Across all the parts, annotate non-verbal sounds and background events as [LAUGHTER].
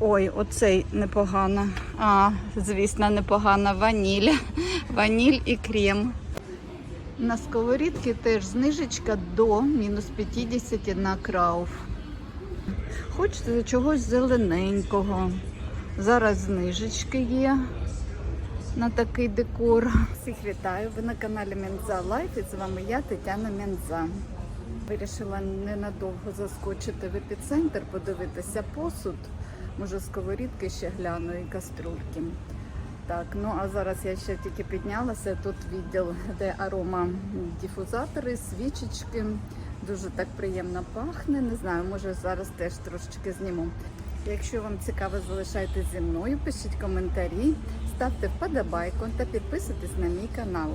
Ой, оцей непогано. А, звісно, непогана ваніль. Ваніль і крем. На сковорідки теж знижечка до мінус 50 на крауф. Хочете чогось зелененького. Зараз знижечки є на такий декор. Всіх вітаю! Ви на каналі Менза Лайф і з вами я, Тетяна Менза. Вирішила ненадовго заскочити в епіцентр, подивитися посуд. Може, сковорідки ще гляну і каструльки. Так, ну а зараз я ще тільки піднялася. Тут відділ, де арома дифузатори, свічечки. Дуже так приємно пахне. Не знаю, може зараз теж трошечки зніму. Якщо вам цікаво, залишайтесь зі мною, пишіть коментарі, ставте вподобайку та підписуйтесь на мій канал.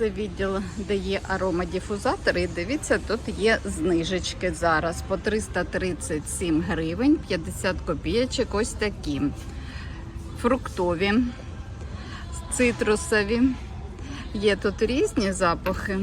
Це відділ, де є аромадіфузатори. І дивіться, тут є знижечки зараз по 337 гривень, 50 копійочок, ось такі. Фруктові, цитрусові. Є тут різні запахи.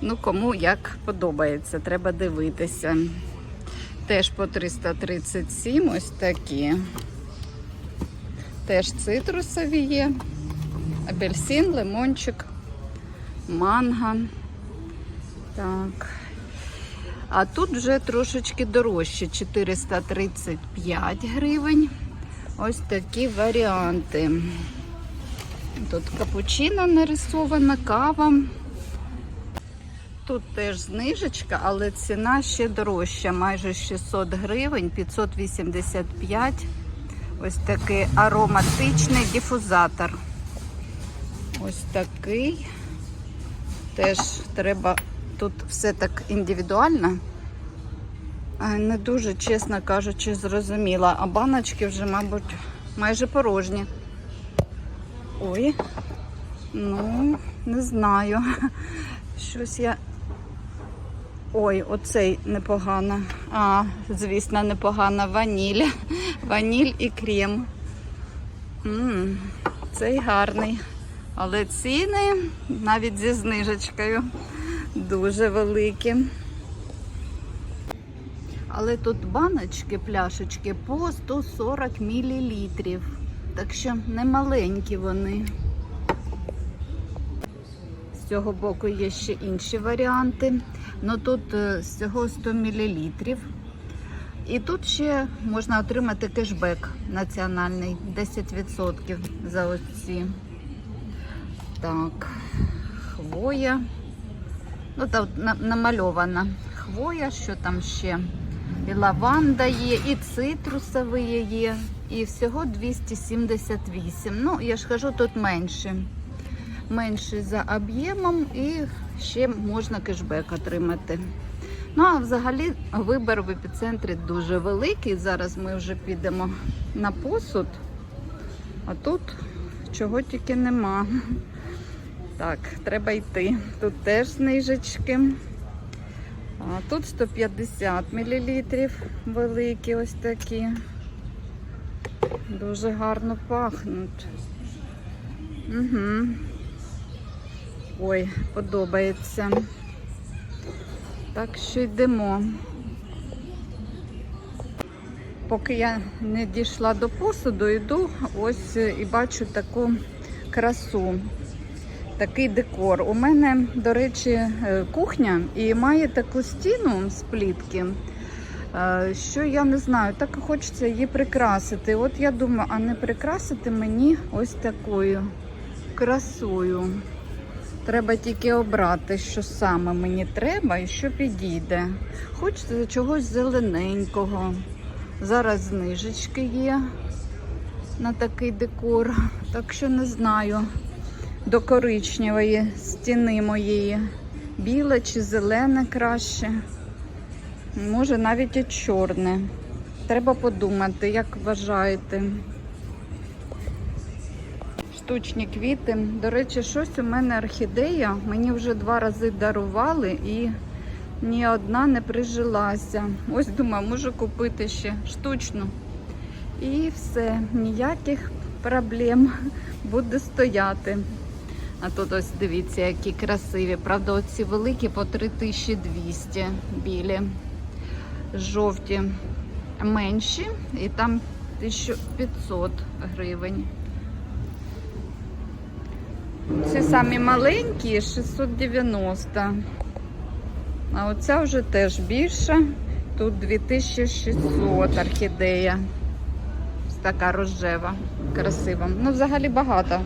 Ну, кому як подобається, треба дивитися. Теж по 337 ось такі. Теж цитрусові є. Апельсин, лимончик, манго. Так. А тут вже трошечки дорожче 435 гривень. Ось такі варіанти. Тут капучино нарисована, кава. Тут теж знижечка, але ціна ще дорожча, майже 600 гривень, 585. Ось такий ароматичний дифузатор. Ось такий. Теж треба, тут все так індивідуально. Не дуже, чесно кажучи, зрозуміла. А баночки вже, мабуть, майже порожні. Ой, ну, не знаю. [LAUGHS] Щось я. Ой, оцей непогано. А, звісно, непогана ваніль. [LAUGHS] Ваніль і крем. М, цей гарний. Але ціни навіть зі знижечкою дуже великі. Але тут баночки, пляшечки по 140 мл. Так що не маленькі вони. З цього боку є ще інші варіанти. Ну тут е, всього 100 мл. І тут ще можна отримати кешбек національний 10% за оці. Так, хвоя. Ну, там намальована хвоя, що там ще. І лаванда є, і цитрусові є, і всього 278. Ну, я ж кажу, тут менше. Менше за об'ємом і ще можна кешбек отримати. Ну, а взагалі вибір в епіцентрі дуже великий. Зараз ми вже підемо на посуд, а тут чого тільки нема. Так, треба йти. Тут теж знижечки. А тут 150 мл великі ось такі. Дуже гарно пахнуть. Угу. Ой, подобається. Так що йдемо. Поки я не дійшла до посуду, йду ось і бачу таку красу такий декор. У мене, до речі, е, кухня і має таку стіну з плітки, е, що я не знаю, так і хочеться її прикрасити. От я думаю, а не прикрасити мені ось такою красою. Треба тільки обрати, що саме мені треба і що підійде. Хочеться чогось зелененького. Зараз знижечки є на такий декор, так що не знаю до коричневої стіни моєї. Біле чи зелене краще. Може навіть і чорне. Треба подумати, як вважаєте. Штучні квіти. До речі, щось у мене орхідея. Мені вже два рази дарували і ні одна не прижилася. Ось думаю, можу купити ще штучну. І все, ніяких проблем буде стояти. А тут ось дивіться, які красиві. Правда, оці великі по 3200 білі, жовті. менші, і там 1500 гривень. Ці самі маленькі 690. А оця вже теж більша. Тут 2600 орхідея. Така рожева, красива. Ну, взагалі багато.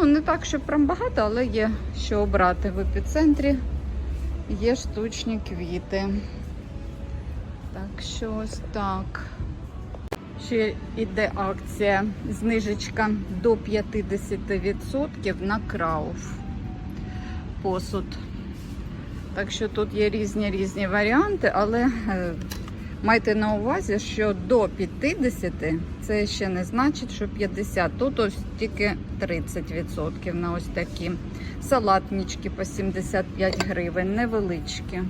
Ну, не так, що прям багато, але є що обрати в епіцентрі. Є штучні квіти. Так що ось так. Ще йде акція знижечка до 50% на крауф посуд. Так що тут є різні різні варіанти, але е, майте на увазі, що до 50 це ще не значить, що 50. Тут ось тільки 30% на ось такі салатнички по 75 гривень, невеличкі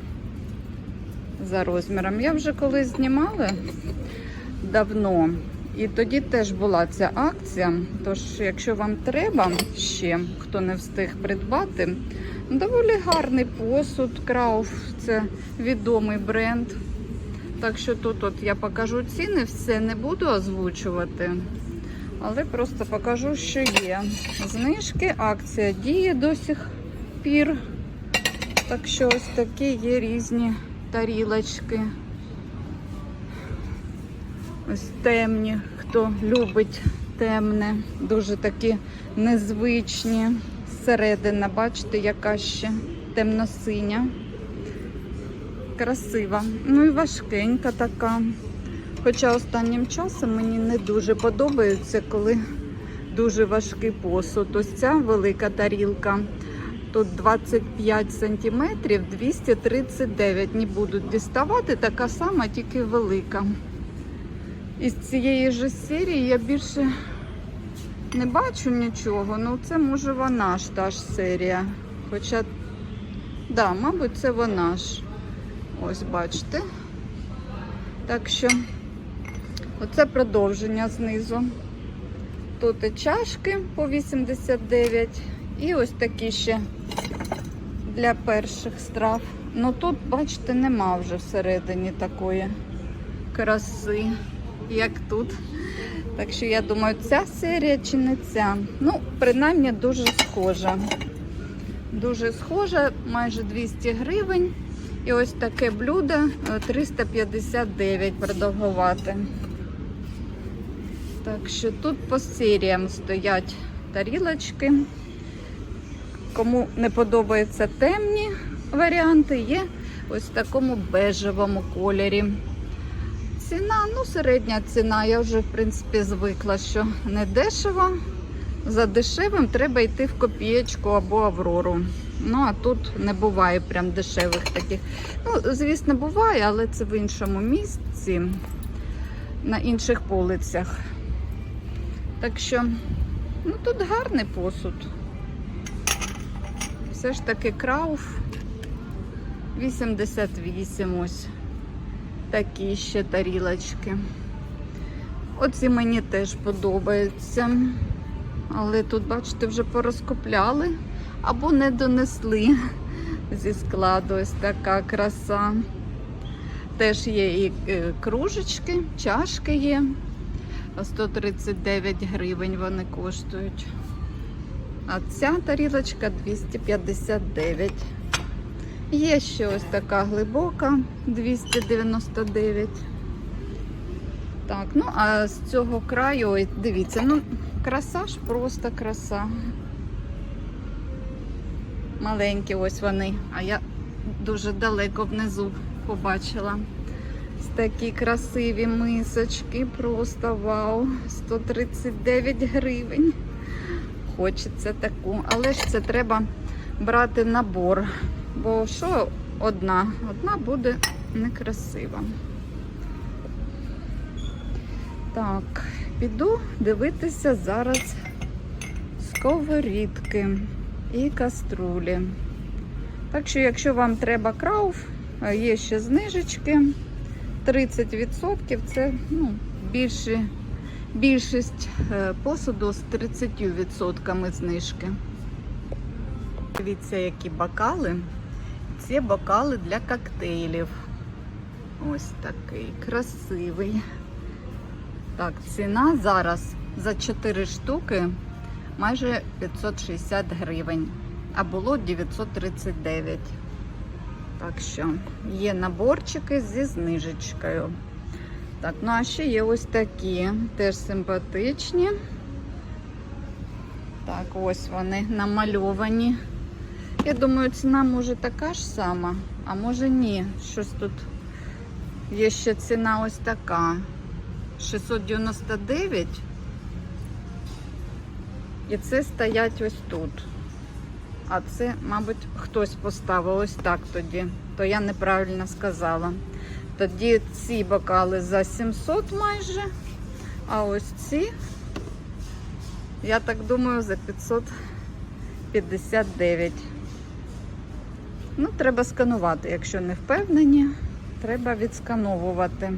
за розміром. Я вже колись знімала давно. І тоді теж була ця акція. Тож, якщо вам треба ще, хто не встиг придбати, доволі гарний посуд. Крауф це відомий бренд. Так що тут от я покажу ціни, все не буду озвучувати, але просто покажу, що є. Знижки, акція діє до сих пір. Так що ось такі є різні тарілочки. Ось темні, хто любить темне, дуже такі незвичні. Середина, бачите, яка ще темно-синя. Красива. Ну і важкенька така. Хоча останнім часом мені не дуже подобається, коли дуже важкий посуд. Ось ця велика тарілка. Тут 25 сантиметрів, 239. Не будуть діставати, така сама, тільки велика. Із цієї ж серії я більше не бачу нічого. Ну це може вона ж та ж серія. Хоча, да, мабуть, це вона ж. Ось бачите. Так що, оце продовження знизу. Тут і чашки по 89. І ось такі ще для перших страв. Ну тут, бачите, нема вже всередині такої краси, як тут. Так що я думаю, ця серія чи не ця. Ну, принаймні дуже схожа. Дуже схожа, майже 200 гривень. І ось таке блюдо е, 359 продовгувати. Так що тут по серіям стоять тарілочки. Кому не подобаються темні варіанти, є ось в такому бежевому кольорі. Ціна, ну, середня ціна. Я вже, в принципі, звикла, що не дешево. За дешевим треба йти в копієчку або Аврору. Ну, а тут не буває прям дешевих таких. Ну, звісно, буває, але це в іншому місці, на інших полицях. Так що, ну тут гарний посуд. Все ж таки крауф 88 ось. Такі ще тарілочки. Оці мені теж подобаються. Але тут, бачите, вже порозкопляли або не донесли зі складу. Ось така краса. Теж є і е, кружечки, чашки є. 139 гривень вони коштують. А ця тарілочка 259. Є ще ось така глибока 299. Так, ну а з цього краю, ой, дивіться, ну, краса ж просто краса. Маленькі ось вони, а я дуже далеко внизу побачила. Такі красиві мисочки, просто вау! 139 гривень. Хочеться таку, але ж це треба брати набор. Бо що одна? Одна буде некрасива. Так, піду дивитися зараз сковорідки і каструлі. Так що, якщо вам треба крауф, є ще знижечки. 30% це ну, більше, більшість е, посуду з 30% знижки. Дивіться, які бокали. Це бокали для коктейлів. Ось такий красивий. Так, ціна зараз за 4 штуки майже 560 гривень, а було 939. Так що є наборчики зі знижечкою. Так, ну а ще є ось такі, теж симпатичні. Так, ось вони намальовані. Я думаю, ціна може така ж сама, а може ні. Щось тут є ще ціна ось така. 699. І це стоять ось тут. А це, мабуть, хтось поставив ось так тоді. То я неправильно сказала. Тоді ці бокали за 700 майже, а ось ці, я так думаю, за 559. Ну, треба сканувати, якщо не впевнені, треба відскановувати.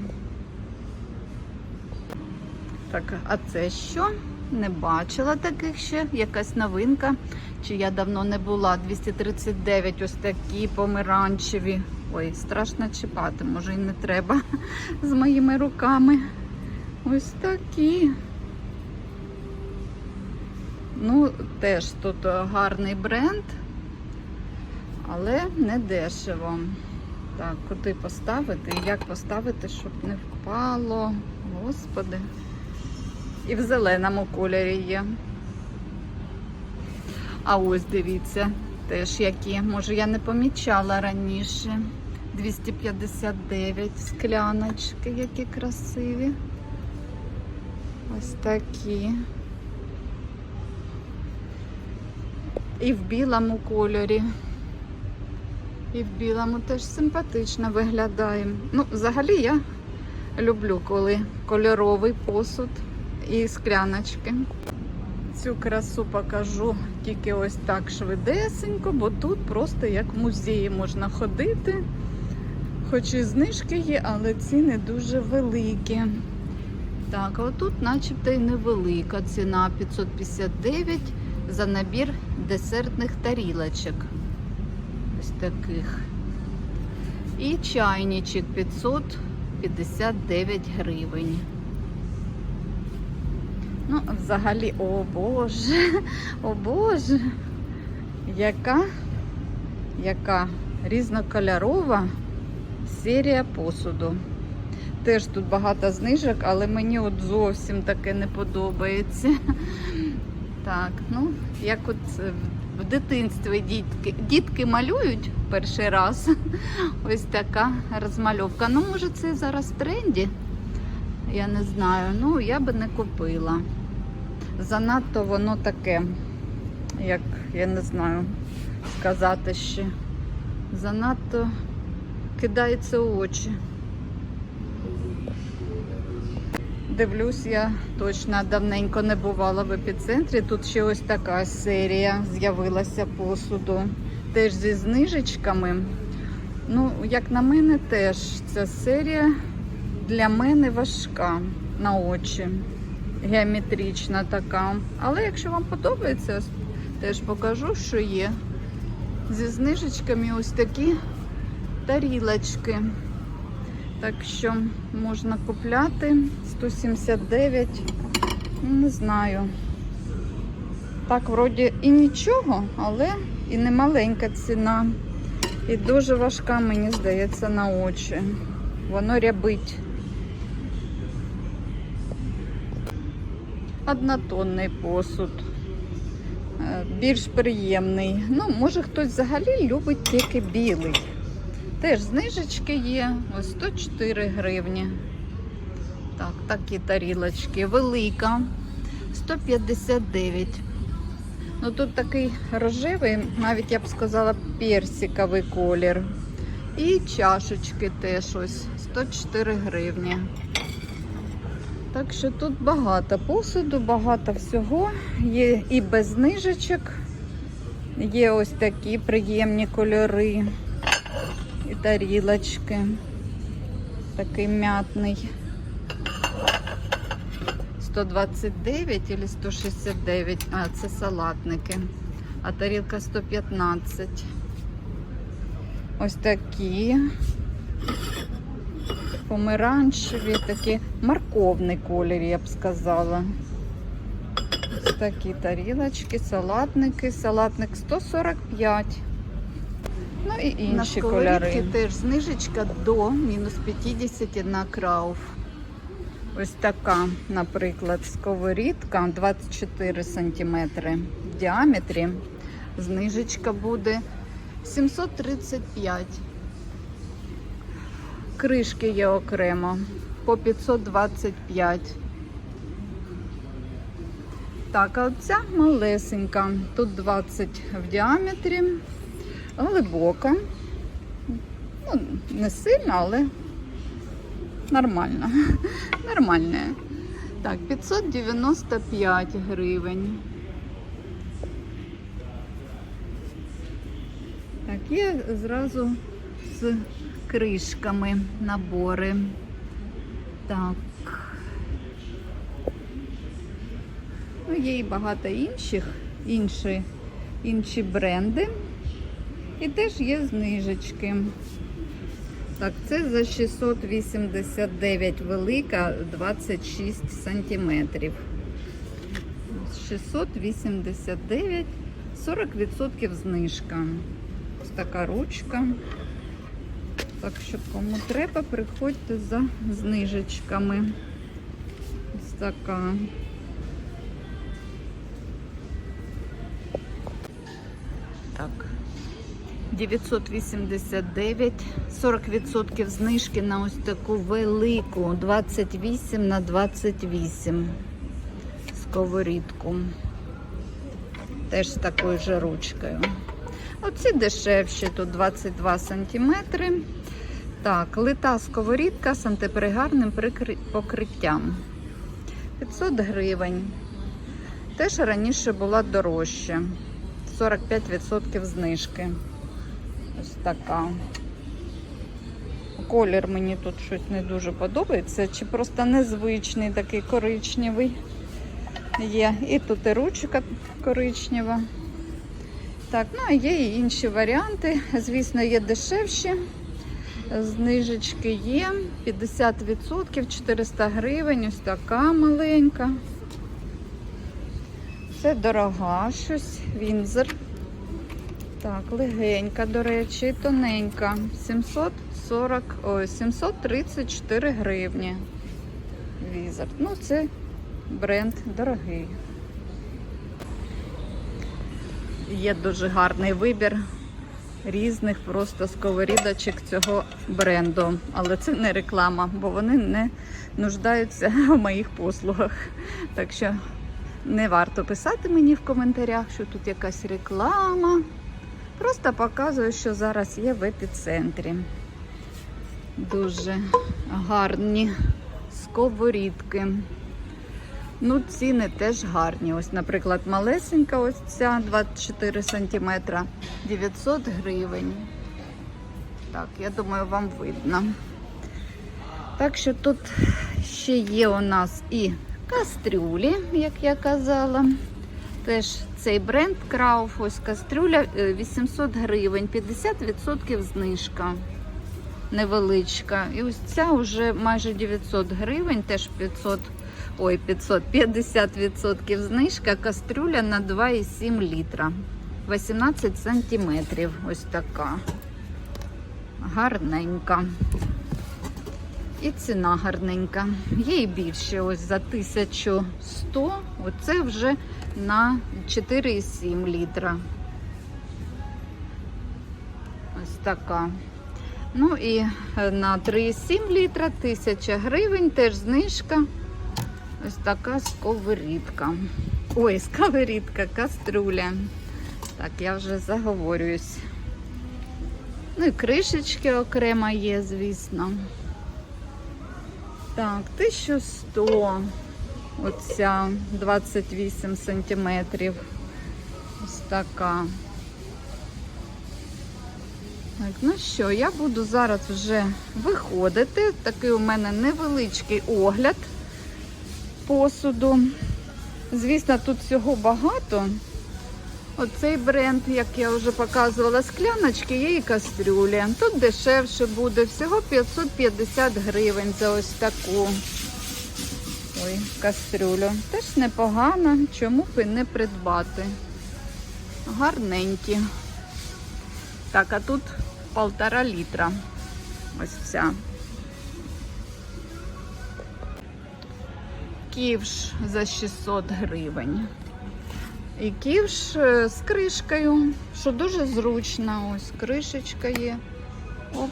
Так, а це що? Не бачила таких ще. Якась новинка. Чи я давно не була. 239 ось такі помаранчеві. Ой, страшно чіпати, може і не треба [LAUGHS] з моїми руками. Ось такі. Ну, теж тут гарний бренд, але не дешево. Так, куди поставити і як поставити, щоб не впало. Господи. І в зеленому кольорі є. А ось дивіться, теж які. Може, я не помічала раніше. 259 скляночки, які красиві. Ось такі. І в білому кольорі. І в білому теж симпатично виглядає. Ну, взагалі я люблю, коли кольоровий посуд і скляночки. Цю красу покажу тільки ось так швидесенько, бо тут просто як в музеї можна ходити. Хоч і знижки є, але ціни дуже великі. Так, а отут начебто і невелика ціна 559 за набір десертних тарілочок. Ось таких. І чайничок 559 гривень. Ну, взагалі, о Боже, [LAUGHS] о Боже, яка, яка різнокольорова серія посуду. Теж тут багато знижок, але мені от зовсім таке не подобається. [LAUGHS] Так, ну, як от в дитинстві дітки, дітки малюють перший раз. [LAUGHS] Ось така розмальовка. Ну, може, це зараз в тренді. Я не знаю. Ну, я би не купила. Занадто воно таке, як я не знаю сказати ще. Занадто кидається у очі. Дивлюсь, я точно давненько не бувала в епіцентрі. Тут ще ось така серія з'явилася посуду. Теж зі знижечками. Ну, як на мене, теж ця серія для мене важка на очі. Геометрична така. Але якщо вам подобається, теж покажу, що є. Зі знижечками ось такі тарілочки. Так що можна купляти 179. Ну, Не знаю. Так, вроді і нічого, але і не маленька ціна. І дуже важка, мені здається, на очі. Воно рябить. Однотонний посуд. Е, Більш приємний. Ну, може хтось взагалі любить тільки білий. Теж знижечки є. Ось 104 гривні. Так, такі тарілочки. Велика. 159. Ну тут такий рожевий, навіть я б сказала, персиковий колір. І чашечки теж ось 104 гривні. Так що тут багато посуду, багато всього. Є і без знижечок. Є ось такі приємні кольори. І тарілочки. Такий м'ятний. 129 или 169. А, це салатники. А тарілка 115. Ось такі. Помаранчеві, такі морковний колір, я б сказала. Ось такі тарілочки, салатники, салатник 145. Ну і інші кольори. теж знижечка до мінус 50 на крауф. Ось така, наприклад, сковорідка 24 см в діаметрі. Знижечка буде 735. Кришки є окремо по 525. Так, а оця малесенька. Тут 20 в діаметрі, глибока. Ну, не сильно, але нормально. [LAUGHS] Нормальне. Так, 595 гривень. Так, є зразу з кришками набори. Так. Ну, є і багато інших, інші, інші бренди. І теж є знижечки. Так, це за 689 велика, 26 сантиметрів. 689, 40% знижка. Ось така ручка. Так що кому треба, приходьте за знижечками. Ось така. Так. 989, 40% знижки на ось таку велику 28 на 28 сковорідку. Теж з такою же ручкою. Оці дешевші, тут 22 см. Так, лита сковорідка з антиперегарним покриттям. 500 гривень. Теж раніше була дорожча. 45% знижки. Ось така. Колір мені тут щось не дуже подобається, чи просто незвичний такий коричневий є. І тут і ручка коричнева. Так, ну а є і інші варіанти. Звісно, є дешевші. Знижечки є. 50%, 400 гривень. Ось така маленька. Це дорога щось. Вінзер. Так, легенька, до речі, тоненька. 740, ой, 734 гривні. Візер. Ну, це бренд дорогий. Є дуже гарний вибір різних просто сковорідочок цього бренду. Але це не реклама, бо вони не нуждаються в моїх послугах. Так що не варто писати мені в коментарях, що тут якась реклама. Просто показую, що зараз є в епіцентрі. Дуже гарні сковорідки. Ну, ціни теж гарні. Ось, наприклад, малесенька, ось ця 24 см, 900 гривень. Так, я думаю, вам видно. Так що тут ще є у нас і кастрюлі, як я казала. Теж цей бренд Крауф, ось кастрюля е, 800 гривень, 50% знижка невеличка. І ось ця вже майже 900 гривень, теж 500, ой, 500, 50% знижка, кастрюля на 2,7 літра. 18 сантиметрів. Ось така. Гарненька. І ціна гарненька. Є і більше, ось за 1100. Оце вже на 4,7 літра. Ось така. Ну і е, на 3,7 літра 1000 гривень, теж знижка. Ось така сковорідка. Ой, сковорідка, каструля. Так, я вже заговорююсь. Ну і кришечки окремо є, звісно. Так, 1100. Оця 28 сантиметрів. Ось така. Так, ну що, я буду зараз вже виходити. Такий у мене невеличкий огляд посуду. Звісно, тут всього багато, Оцей бренд, як я вже показувала, скляночки є і кастрюлі. Тут дешевше буде, всього 550 гривень за ось таку. Ой, кастрюлю. Теж непогано, чому б і не придбати. Гарненькі. Так, а тут полтора літра. Ось вся. Ківш за 600 гривень. І ківш е, з кришкою, що дуже зручно. Ось кришечка є. Оп.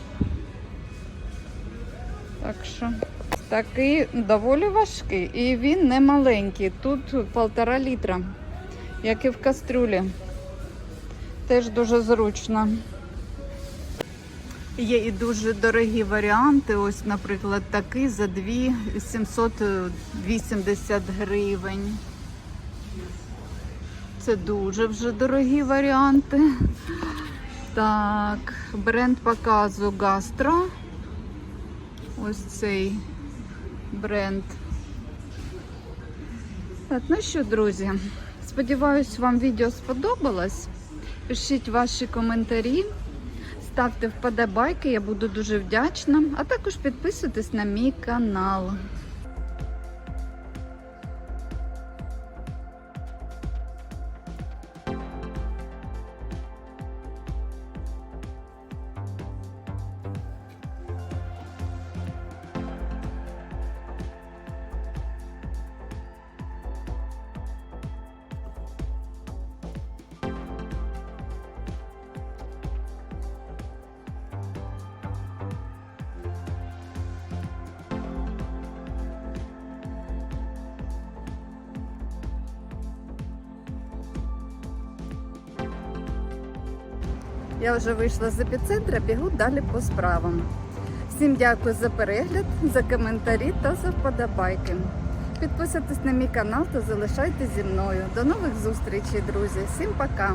Так що такий доволі важкий. І він не маленький. Тут полтора літра, як і в кастрюлі. Теж дуже зручно. Є і дуже дорогі варіанти. Ось, наприклад, такий за 2 780 гривень. Це дуже вже дорогі варіанти. Так, бренд показу Гастро. Ось цей бренд. Так, ну що, друзі, сподіваюсь, вам відео сподобалось. Пишіть ваші коментарі, ставте вподобайки, я буду дуже вдячна. А також підписуйтесь на мій канал. Я вже вийшла з епіцентра, бігу далі по справам. Всім дякую за перегляд, за коментарі та за вподобайки. Підписуйтесь на мій канал та залишайтесь зі мною. До нових зустрічей, друзі. Всім пока!